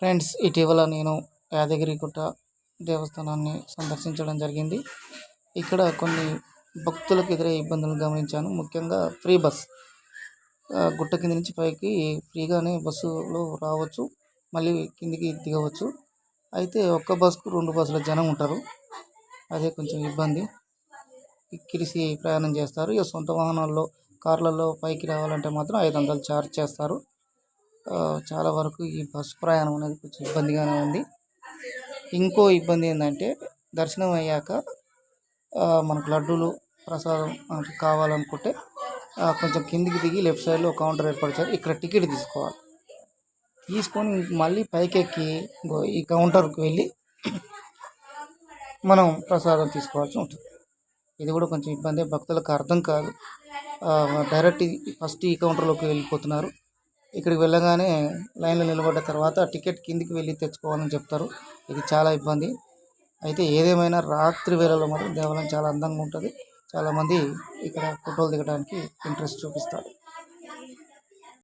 Friends ఇటీవల నేను యాదగిరిగుట్ట దేవస్థానాన్ని సందర్శించడం జరిగింది. ఇక్కడ కొన్ని భక్తులకు ఎదురయ్యే ఇబ్బందులను గమనించాను. ముఖ్యంగా ఫ్రీ బస్. గుట్ట కింద నుంచి పైకి ఫ్రీగానే బస్సులో రావచ్చు మళ్ళీ కిందికి దిగవచ్చు. అయితే ఒక్క బస్సుకు రెండు బస్సుల జనం ఉంటారు. అదే కొంచెం ఇబ్బంది. కిరిసి ప్రయాణం చేస్తారు. ఇక సొంత వాహనాల్లో కార్లలో పైకి రావాలంటే మాత్రం ఐదు వందలు ఛార్జ్ చేస్తారు. చాలా వరకు ఈ బస్సు ప్రయాణం అనేది కొంచెం ఇబ్బందిగానే ఉంది. ఇంకో ఇబ్బంది ఏంటంటే దర్శనం అయ్యాక మనకు లడ్డూలు ప్రసాదం మనకి కావాలనుకుంటే కొంచెం కిందికి దిగి లెఫ్ట్ సైడ్లో కౌంటర్ ఏర్పరిచారు ఇక్కడ టికెట్ తీసుకోవాలి. తీసుకొని మళ్ళీ పైకెక్కి ఈ కౌంటర్కి వెళ్ళి మనం ప్రసాదం తీసుకోవాల్సి ఉంటుంది. ఇది కూడా కొంచెం ఇబ్బంది. భక్తులకు అర్థం కాదు. డైరెక్ట్ ఫస్ట్ ఈ కౌంటర్లోకి వెళ్ళిపోతున్నారు. ఇక్కడికి వెళ్ళగానే లైన్లో నిలబడ్డ తర్వాత టికెట్ కిందికి వెళ్ళి తెచ్చుకోవాలని చెప్తారు. ఇది చాలా ఇబ్బంది. అయితే ఏదేమైనా రాత్రి వేళలో మాత్రం దేవాలయం చాలా అందంగా ఉంటుంది. చాలామంది ఇక్కడ ఫోటోలు దిగడానికి ఇంట్రెస్ట్ చూపిస్తారు.